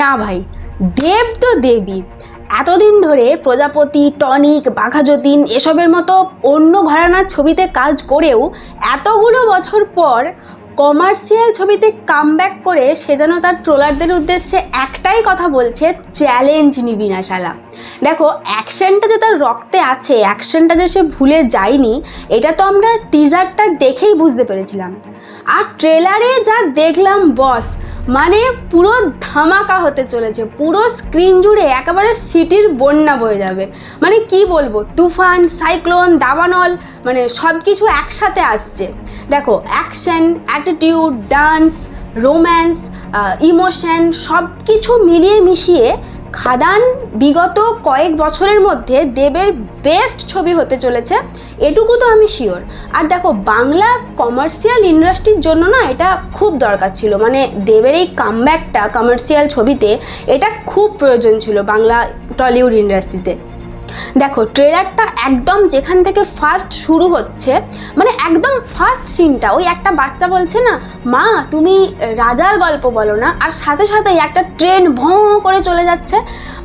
না ভাই, দেব তো দেবী। এতদিন ধরে প্রজাপতি, টনিক, বাঘাযতীন এসবের মতো অন্য ঘরানার ছবিতে কাজ করেও এতগুলো বছর পর কমার্শিয়াল ছবিতে কামব্যাক করে সে যেন তার ট্রোলারদের উদ্দেশ্যে একটাই কথা বলছে চ্যালেঞ্জ নিবি না শালা দেখো অ্যাকশনটা যে তার রক্তে আছে অ্যাকশনটা যে সে ভুলে যায়নি, এটা তো আমরা টিজারটা দেখেই বুঝতে পেরেছিলাম। আর ট্রেলারে যা দেখলাম বস মানে পুরো ধামাকা হতে চলেছে, পুরো স্ক্রিন জুড়ে একেবারে সিটির বন্যা বয়ে যাবে। মানে কি বলব, তুফান সাইক্লোন দাবানল মানে সব কিছু একসাথে আসছে। দেখো action attitude dance romance emotion সব কিছু মিলিয়ে মিশিয়ে খাদান বিগত কয়েক বছরের মধ্যে দেবের বেস্ট ছবি হতে চলেছে, এটুকু তো আমি শিওর আর দেখো, বাংলা কমার্শিয়াল ইন্ডাস্ট্রির জন্য না এটা খুব দরকার ছিল। মানে দেবের এই কামব্যাকটা কমার্শিয়াল ছবিতে, এটা খুব প্রয়োজন ছিল বাংলা টলিউড ইন্ডাস্ট্রিতে দেখো ট্রেলারটা একদম যেখান থেকে ফার্স্ট শুরু হচ্ছে মানে একদম ফার্স্ট সিনটা ওই একটা বাচ্চা বলছে না, মা, তুমি রাজার গল্প বলো না। আর সাথে সাথে একটা ট্রেন ভঁ করে চলে যাচ্ছে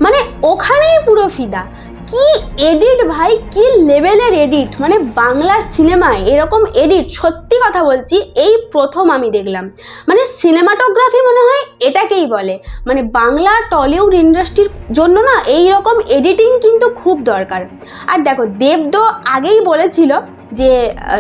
মানে ওখানেই পুরো ফিদা। কি এডিট ভাই? কি লেভেলের এডিট মানে বাংলা সিনেমায় এরকম এডিট সত্যি কথা বলছি, এই প্রথম আমি দেখলাম। মানে সিনেমাটোগ্রাফি মনে হয় এটাকেই বলে। মানে বাংলা টলিউড ইন্ডাস্ট্রির জন্য না এই রকম এডিটিং কিন্তু খুব দরকার। আর দেখো, দেবদো আগেই বলেছিল যে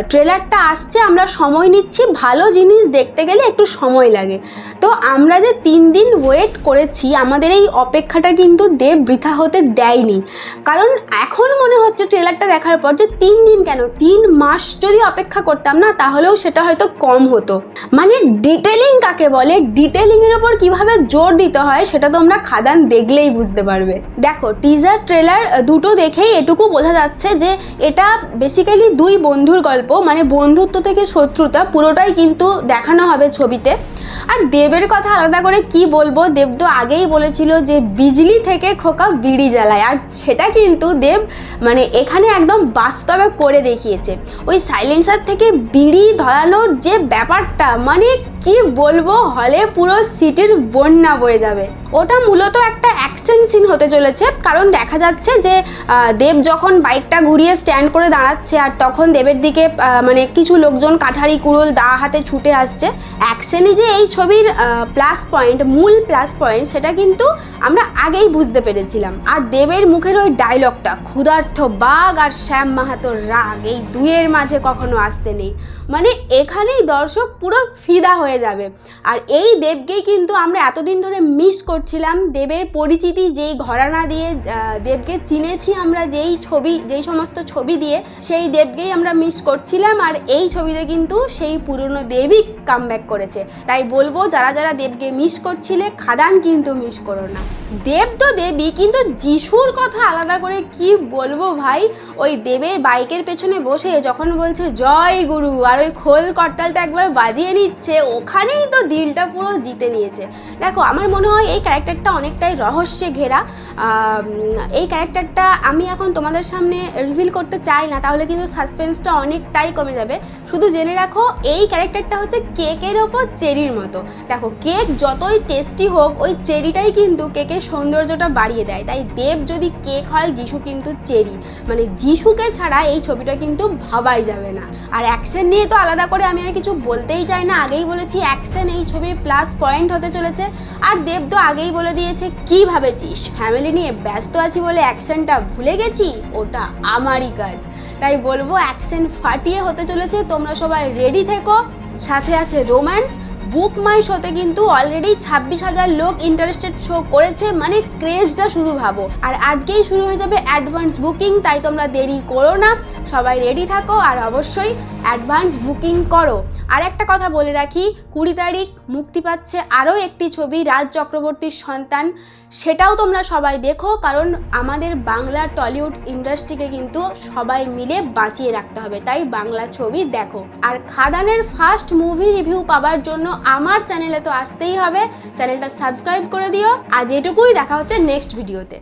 ট্রেলারটা আসছে, আমরা সময় নিচ্ছি, ভালো জিনিস দেখতে গেলে একটু সময় লাগে। তো আমরা যে তিন দিন ওয়েট করেছি, আমাদের এই অপেক্ষাটা কিন্তু দেব বৃথা হতে দেয়নি। কারণ এখন মনে হচ্ছে ট্রেলারটা দেখার পর যে তিন দিন কেন? তিন মাস যদি অপেক্ষা করতাম না, তাহলেও সেটা হয়তো কম হতো। মানে ডিটেলিং কাকে বলে? ডিটেলিংয়ের ওপর কীভাবে জোর দিতে হয়, সেটা তোমরা খাদান দেখলেই বুঝতে পারবে। দেখো টিজার ট্রেলার দুটো দেখেই এটুকু বোঝা যাচ্ছে যে এটা বেসিক্যালি দুই বন্ধুর গল্প মানে বন্ধুত্ব থেকে শত্রুতা, পুরোটাই কিন্তু দেখানো হবে ছবিতে। আর দেবের কথা আলাদা করে কি বলব, দেব তো আগেই বলেছিল যে বিজলি থেকে খোকা বিড়ি জ্বালায়। আর সেটা কিন্তু দেব মানে এখানে একদম বাস্তবে করে দেখিয়েছে। ওই সাইলেন্সার থেকে বিড়ি ধরানোর যে ব্যাপারটা মানে কি বলব? হলে পুরো সিটির বন্যা বয়ে যাবে। ওটা মূলত একটা অ্যাকশন সিন হতে চলেছে, কারণ দেখা যাচ্ছে যে দেব যখন বাইকটা ঘুরিয়ে স্ট্যান্ড করে দাঁড়াচ্ছে আর তখন দেবের দিকে মানে কিছু লোকজন কাঠারি কুড়োল দা হাতে ছুটে আসছে। অ্যাকশনই যে এই ছবির প্লাস পয়েন্ট মূল প্লাস পয়েন্ট সেটা কিন্তু আমরা আগেই বুঝতে পেরেছিলাম। আর দেবের মুখের ওই ডায়লগটা ক্ষুধার্থ বাঘ আর শ্যাম মাহাতোর রাগ, এই দুইয়ের মাঝে কখনো আসতে নেই। মানে এখানেই দর্শক পুরো ফিদা হয়ে যাবে? আর এই দেবকেই কিন্তু আমরা এতদিন ধরে মিস করছিলাম। দেবের পরিচিতি যেই ঘরানা দিয়ে দেবকে চিনেছি আমরা, যেই ছবি, যেই সমস্ত ছবি দিয়ে, সেই দেবকেই আমরা মিস করছিলাম। আর এই ছবিতে কিন্তু সেই পুরনো দেবই কামব্যাক করেছে। তাই বলব, যারা যারা দেবকে মিস করছিলে, খাদান কিন্তু মিস করো না। দেব তো দেবী, কিন্তু যিশুর কথা আলাদা করে কি বলব ভাই? ওই দেবের বাইকের পেছনে বসে যখন বলছে, জয় গুরু, আর ওই খোল করতালটা একবার বাজিয়ে নিচ্ছে, ওখানেই তো দিলটা পুরো জিতে নিয়েছে। দেখো, আমার মনে হয় এই ক্যারেক্টারটা অনেকটাই রহস্যে ঘেরা। এই ক্যারেক্টারটা আমি এখন তোমাদের সামনে রিভিল করতে চাই না, তাহলে কিন্তু সাসপেন্সটা অনেকটাই কমে যাবে। শুধু জেনে রাখো, এই ক্যারেক্টারটা হচ্ছে কেকের ওপর চেরির মতো। দেখো কেক যতই টেস্টি হোক, ওই চেরিটাই কিন্তু কেকের সৌন্দর্যটা বাড়িয়ে দেয়। তাই দেব যদি কেক হয়, যিশু কিন্তু চেরি। মানে যিশুকে ছাড়া এই ছবিটা কিন্তু ভাবাই যাবে না। আর অ্যাকশন নিয়ে তো আলাদা করে আমি আর কিছু বলতেই চাই না। আগেই বলেছি অ্যাকশন এই ছবির প্লাস পয়েন্ট হতে চলেছে। আর দেব তো আগেই বলে দিয়েছে, কি ভাবেছিস? ফ্যামিলি নিয়ে ব্যস্ত আছি বলে অ্যাকশনটা ভুলে গেছি? ওটা আমারই কাজ। তাই বলব অ্যাকশন ফাটিয়ে হতে চলেছে। তোমরা সবাই রেডি থেকো। সাথে আছে রোম্যান্স বুক মাই শোতে কিন্তু অলরেডি ছাব্বিশ হাজার লোক ইন্টারেস্টেড শো করেছে মানে ক্রেজটা শুধু ভাবো। আর আজকেই শুরু হয়ে যাবে অ্যাডভান্স বুকিং তাই তোমরা দেরি করো না। সবাই রেডি থাকো আর অবশ্যই অ্যাডভান্স বুকিং করো। আর একটা কথা বলে রাখি, কুড়ি তারিখ মুক্তি পাচ্ছে আরও একটি ছবি, রাজ চক্রবর্তীর সন্তান। সেটাও তোমরা সবাই দেখো, কারণ আমাদের বাংলা টলিউড ইন্ডাস্ট্রিকে কিন্তু সবাই মিলে বাঁচিয়ে রাখতে হবে। তাই বাংলা ছবি দেখো। আর খাদানের ফার্স্ট মুভি রিভিউ পাওয়ার জন্য আমার চ্যানেলে তো আসতেই হবে। চ্যানেলটা সাবস্ক্রাইব করে দিও। আজ এটুকুই, দেখা হচ্ছে নেক্সট ভিডিওতে